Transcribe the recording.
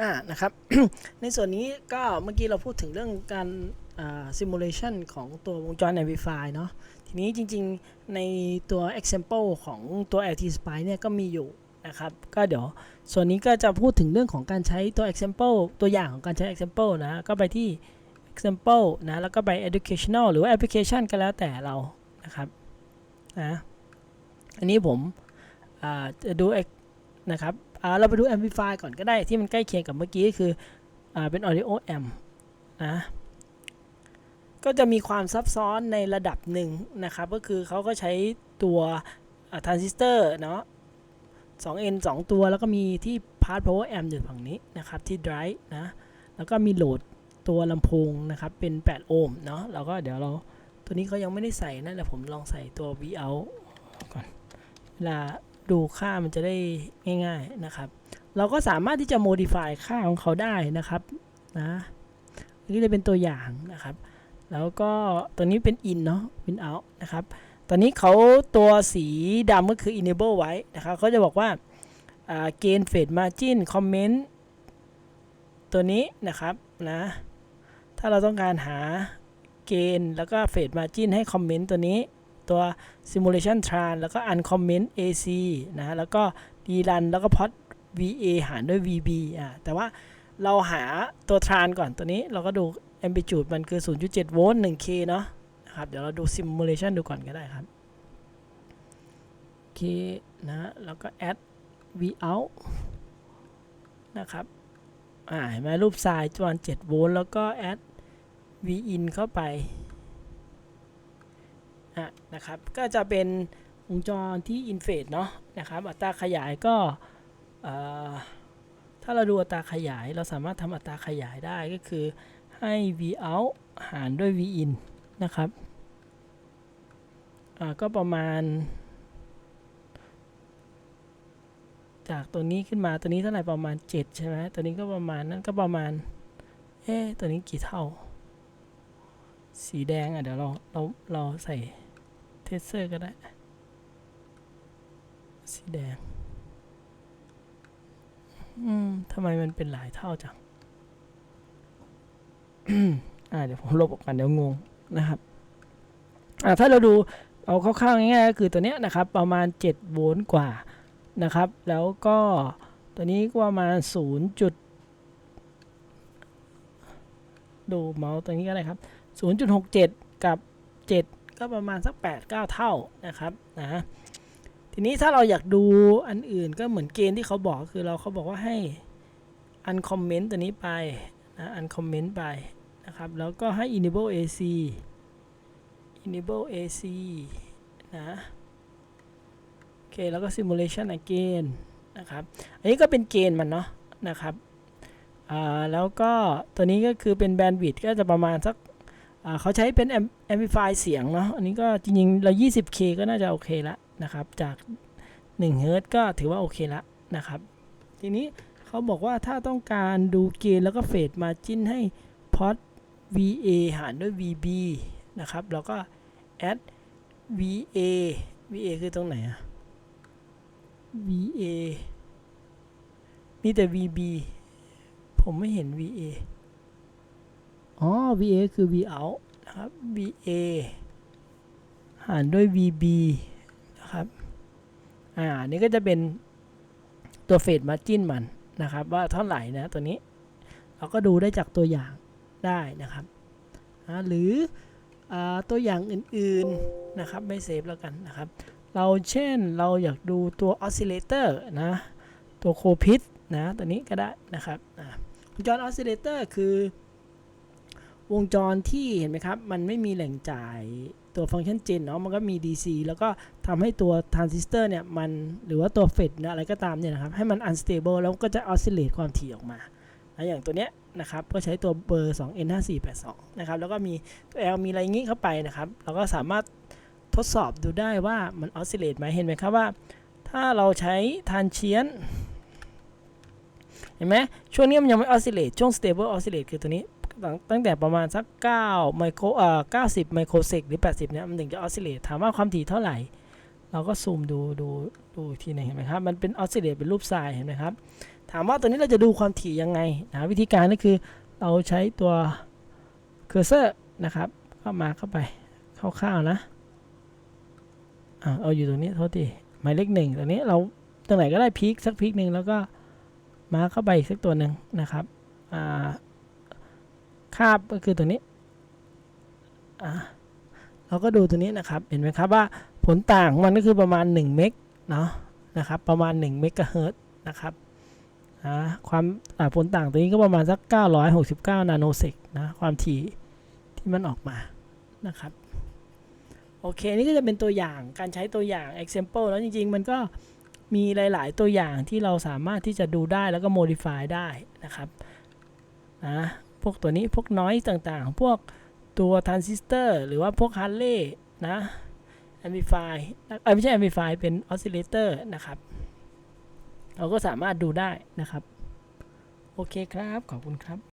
อ่านะครับ ในส่วนนี้ก็เมื่อกี้เราพูดถึงเรื่องการอ่า simulation ของตัววงจร Amplify เนาะทีนี้จริงๆในตัว example ของตัว LT Spice เนี่ยก็มีอยู่นะครับ ก็เดี๋ยวส่วนนี้ก็จะพูดถึงเรื่องของการใช้ตัว example ตัวอย่างของการใช้ example นะ ก็ไปที่ example นะ แล้วก็ไป educational หรือว่า application ก็แล้วแต่เรานะครับนะอันนี้ผมจะดู ex- นะครับ เราไปดู amplify ก่อนก็ได้ที่มันใกล้เคียงกับเมื่อกี้คืออเป็น audio amp นะก็จะมีความซับซ้อนในระดับหนึ่งนะครับ ก็คือเขาก็ใช้ตัวทรานซิสเตอร์เนาะ 2N 2ตัวแล้วก็มีที่ part power amp อยู่ฝั่งนี้นะครับ ที่ drive นะ แล้วก็มีโหลดตัวลำโพงนะครับ เป็น 8 โอห์มเนาะเราก็เดี๋ยวเราตัวนี้เขายังไม่ได้ใส่นะเดี๋ยวผมลองใส่ตัว V out ก่อน เวลา ดูค่ามันจะได้ง่ายๆนะครับ เราก็สามารถที่จะ modify ค่าของเขาได้นะครับนะนนี้จะเป็นตัวอย่างนะครับ แล้วก็ตัวนี้เป็น in เนาะเป็น out นะครับ ตอนนี้เขาตัวสีดำก็คือ enable ไว้นะครับเขาจะบอกว่าเกณฑ์ fade margin comment ตัวนี้นะครับนะถ้าเราต้องการหาเกณฑ์แล้วก็ fade margin ให้คอมเมนต์ตัวนี้ ตัว simulation tran แล้วก็ uncomment ac นะ แล้วก็ drun แล้วก็ plot va หารด้วย vb อ่าแต่ว่าเราหาตัว tran ก่อนตัวนี้เราก็ดู amplitude มันคือ 0.7 โวลต์ 1k เนาะนะครับ เดี๋ยวเราดู simulation ดูก่อนก็ได้ครับ k นะ แล้วก็ add v out นะครับ อ่า เห็นไหมรูปทรายประมาณ7โวลต์ แล้วก็ add v in เข้าไป อะนะครับ ก็จะเป็นวงจรที่อินเฟสเนาะนะครับอัตราขยายก็ถ้าเราดูอัตราขยายเราสามารถทำอัตราขยายได้ก็คือให้ v out หารด้วย v in นะครับก็ประมาณ จากตัวนี้ขึ้นมาตัวนี้เท่าไหร่ประมาณ 7 ใช่ไหมตัวนี้ก็ประมาณนั้นก็ประมาณเอ๊ตัวนี้กี่เท่า สีแดงอะเดี๋ยวเราเราเราใส่เทสเซอร์ก็ได้ สีแดง อืมทำไมมันเป็นหลายเท่าจัง อ่าเดี๋ยวผมลบออกกันเดี๋ยวงงนะครับ อ่าถ้าเราดูเอาคร่าวๆง่ายๆก็คือตัวเนี้ยนะครับ ประมาณ7โวลต์กว่านะครับ แล้วก็ตัวนี้ก็ประมาณ0จุดดูเมาส์ตัวนี้ก็ได้ครับ 0.67 กับ 7 ก็ประมาณสัก 8 9 เท่านะครับนะทีนี้ถ้าเราอยากดูอันอื่นก็เหมือนเกณฑ์ที่เขาบอกคือเราเขาบอกว่าให้ uncomment ตัวนี้ไปนะ uncomment ไปนะครับแล้วก็ให้ enable AC enable AC นะโอเคแล้วก็ simulation again นะครับอันนี้ก็เป็นเกณฑ์มันเนาะนะครับอ่าแล้วก็ตัวนี้ก็คือเป็น bandwidth ก็จะประมาณสัก เขาใช้เป็น amp- amplify เสียงเนาะอันนี้ก็จริงๆเรา 20k ก็น่าจะโอเคละนะครับ จาก1เฮิร์ตก็ถือว่าโอเคละนะครับ ทีนี้เขาบอกว่าถ้าต้องการดูเกณฑ์แล้วก็เฟดมาจิ้นให้พอต VA หารด้วย VB นะครับ แล้วก็ add VA VA คือตรงไหนอะ VA มีแต่ VB ผมไม่เห็น VA อ๋อ VA คือ V out นะครับ VA หารด้วย VB นะครับ อ่า นี่ก็จะเป็นตัวเฟดมาจิ้นมันนะครับ ว่าเท่าไหร่นะตัวนี้ เราก็ดูได้จากตัวอย่างได้นะครับ หรืออตัวอย่างอื่นๆนะครับ ไม่เซฟแล้วกันนะครับ เราเช่นเราอยากดูตัวออสซิเลเตอร์นะ ตัวโคพิดนะ ตัวนี้ก็ได้นะครับอ่าวงจรออสซิเลเตอร์คือ วงจรที่เห็นไหมครับ มันไม่มีแหล่งจ่ายตัวฟังก์ชันเจนเนาะมันก็มี DC แล้วก็ทำให้ตัวทรานซิสเตอร์เนี่ยมันหรือว่าตัวเฟดนะอะไรก็ตามเนี่ยนะครับ ให้มัน unstable แล้วก็จะ oscillate ความถี่ออกมาอย่างตัวเนี้ยนะครับก็ใช้ตัวเบอร์ 2N5482 นะครับแล้วก็มีตัว L มีอะไรงี้เข้าไปนะครับ เราก็สามารถทดสอบดูได้ว่ามัน oscillate ไหมเห็นไหมครับว่า ถ้าเราใช้ทานเชียน เห็นไหมช่วงนี้มันยังไม่ oscillate ช่วง stable oscillate คือตัวนี้ ตั้งแต่ประมาณสัก9ไมโครเอ่อ90 ไมโครเซกหรือ 80 เนี่ย มันถึงจะออสซิเลตถามว่าความถี่เท่าไหร่ เราก็ซูมดูดูดูอีกทีหนึงเห็นไหมครับ มันเป็นออสซิเลตเป็นรูปทรายเห็นไหมครับ ถามว่าตัวนี้เราจะดูความถี่ยังไงนะวิธีการก็คือเราใช้ตัวเคอร์เซอร์นะครับเข้ามาเข้าไปคร่าวๆนะอ่าเอาอยู่ตรงนี้โทษทีหมายเลขหนึ่งตรงนี้เราตรงไหนก็ได้พีคสักพีคหนึ่งแล้วก็มาเข้าไปอีกสักตัวหนึ่งนะครับอ่า คาบก็คือตัวนี้อ่าเราก็ดูตัวนี้นะครับเห็นไหมครับว่าผลต่างของมันก็คือประมาณ 1 เมกเนาะนะครับประมาณ1เมกะเฮิรตซ์นะครับอ่าความผลต่างตัวนี้ก็ประมาณสัก 969 นาโนเซกนะความถี่ที่มันออกมานะครับโอเค นี่ก็จะเป็นตัวอย่างการใช้ตัวอย่าง example แล้วจริง ๆ มันก็มีหลาย ๆ ตัวอย่างที่เราสามารถที่จะดูได้แล้วก็ modify ได้นะครับนะ พวกตัวนี้พวกน้อยต่างๆ พวกตัวทรานซิสเตอร์หรือว่าพวกฮาร์เรย์นะแอมพลิฟายไม่ใช่แอมพลิฟายเป็นออสซิเลเตอร์นะครับ เราก็สามารถดูได้นะครับ โอเคครับ ขอบคุณครับ